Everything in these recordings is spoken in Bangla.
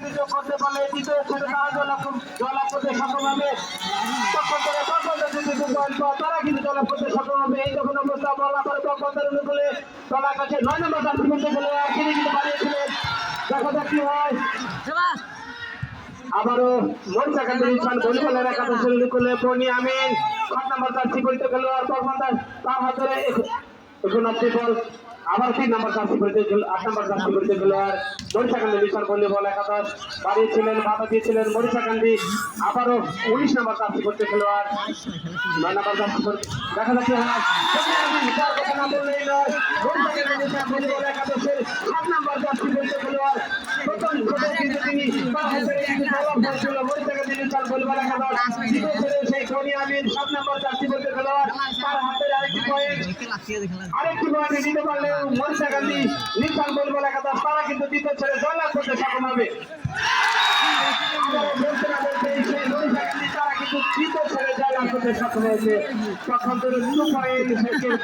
বিজয় করতে পারলে দ্বিতীয় তারা জয়লাভ কর- জয়লাভ করতে সক্ষম হবে। তখন থেকে প্রথমটা যদি তারা কিন্তু জয়লাভ করতে সক্ষম হবে। এই যখন তারা আবারও ভলিবলের একাদশ করলে পনি আমিন। সাত নম্বর পরিতে গেল আর তখন তার তার হাতে বল আবার তিন নম্বর পরিতে গেল আট নম্বর জার্সি পরিতে গেল আর মরিষা কান্দি ইনসান ভলিবল একাদশ। বাড়িয়েছিলেন বাধা দিয়েছিলেন মরিষা কান্দি আবারও উনিশ নম্বর পরিতে গেল আর নয় নম্বর জার্সি পরিতে দেখা যাচ্ছে হ্যাঁ সাত নম্বর পরিতে গেল আর প্রথম ছোট কিন্তু তিনি তার হাতে কিন্তু জবাব দিয়েছিল মরিষা কান্দি ইনসান ভলিবল একাদশ সেই খনি আমিন সাত নম্বর জার্সি পরিতে গেল আর তার হাতের আরেকটি পয়েন্ট আরেকটি পয়েন্ট দিতে পারলে মরিষা গান্ধী নিশান বলব একাদশ তারা কিন্তু দ্বিতীয় ছেড়ে করতে সক্ষম হবে।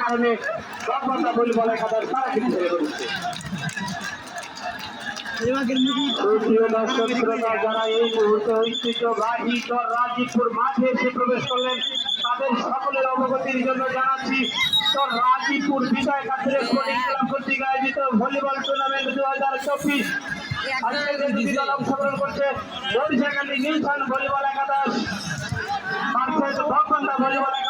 কারণে বলব তারা কিন্তু যারা এই মুহূর্তে ঐতিহ্যবাহী রাজীবপুর মাঠে এসে প্রবেশ করলেন তাদের সকলের অবগতির জন্য জানাচ্ছি, তো রাজিপুর বিজয় কাছের স্পোর্টিং ক্লাব কর্তৃক আয়োজিত ভলিবল টুর্নামেন্ট দু হাজার চব্বিশ আজকে দুটি দল অংশগ্রহণ করছে ভলিবল একাদশ। ভলিবল একাদশ।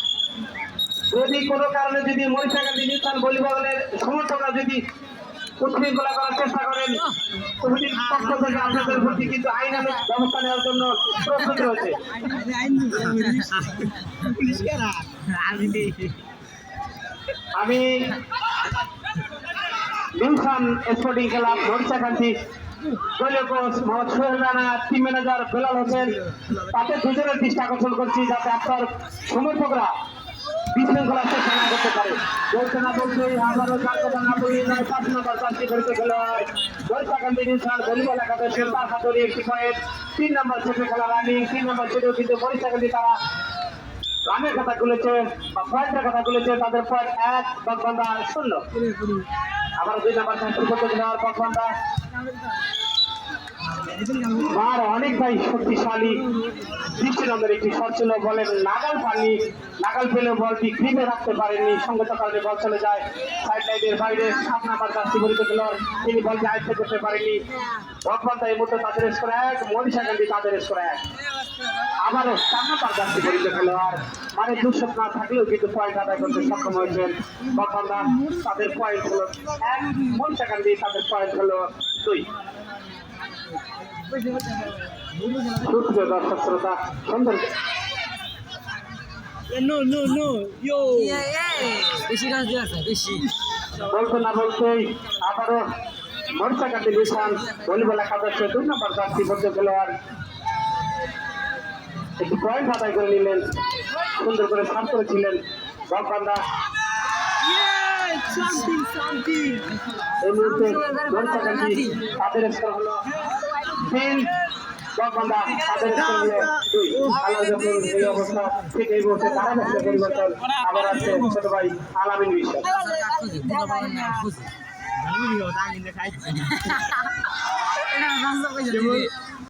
যদি কোনো কারণে যদি মরিষাকান্দি নিউটন ভলিবলের সমর্থকরা যদি উশৃঙ্খলা করার চেষ্টা করেন কমিটির আপনাদের প্রতি কিন্তু আইনানুক ব্যবস্থা নেওয়ার জন্য প্রস্তুত রয়েছে। আমি নিউসান স্পোর্টিং ক্লাব মরিষাকান্দি দলীয় coach Mohammad Sohel Rana team manager Belal Hossain তাদের দুজনের দৃষ্টি আকর্ষণ করছি যাতে আপনার সমর্থকরা বিশৃঙ্খলা চেষ্টা করতে পারে। বলতে না বলতে আবারও চার না বলি নয় পাঁচ নম্বর চারটি করতে গেল বৈশাখান্তি নিউসান ভলিবল একাদশের তার হাতরে একটি পয়েন্ট তিন নম্বর সেটে খেলা রানিং, তিন নম্বর সেটেও কিন্তু বৈশাখান্তি তারা রানের কথা খুলেছে বা পয়েন্টের কথা খুলেছে তাদের পয়েন্ট এক, বকবান্ধা শূন্য। আবার দুই নম্বর চারটি করতে গেল বকবান্ধা আর অনেকটাই শক্তিশালী। দৃষ্টিনন্দের একটি শট ছিল, বলেন নাগাল পাননি, নাগাল পেলেও বলটি গ্রিপে রাখতে পারেননি সঙ্গত কারণে বল চলে যায়। সাইড লাইনের বাইরে সাত নাম্বার যাত্রী পরিচিত তিনি বলটি আয়ত্ত করতে পারেনি ভগবানতা এই মুহূর্তে তাদের স্কোর এক, মনীষা গান্ধী তাদের স্কোর এক। আবারও চার নাম্বার যাত্রী পরিচিত খেলোয়াড়। মানে দুশত না থাকলেও কিন্তু পয়েন্ট আদায় করতে সক্ষম হয়েছেন ভগবানদা তাদের পয়েন্ট হলো এক, মনীষা গান্ধী তাদের পয়েন্ট হলো দুই। সুপ্রিয় দর্শক শ্রোতা সুন্দর No, no, no, yo. বেশি গাছ দিয়ে আছে বেশি। বলতে না বলতেই আবারও মরিচা কাটি নিশান ভলিবল একাদশ দুই নম্বর যাত্রী বলতে খেলোয়াড়। একটি পয়েন্ট আদায় করে নিলেন সুন্দর করে সাফ করেছিলেন সামথিং এই মুহূর্তে মরিচা কাটি তাদের স্কোর হলো তিন ভগবানদা তাদের সঙ্গে আল্লাহ যখন এই অবস্থা ঠিক এই মুহূর্তে তারা যাচ্ছে পরিবর্তন আবার আছে ছোট ভাই আলামিন বিশ্বাস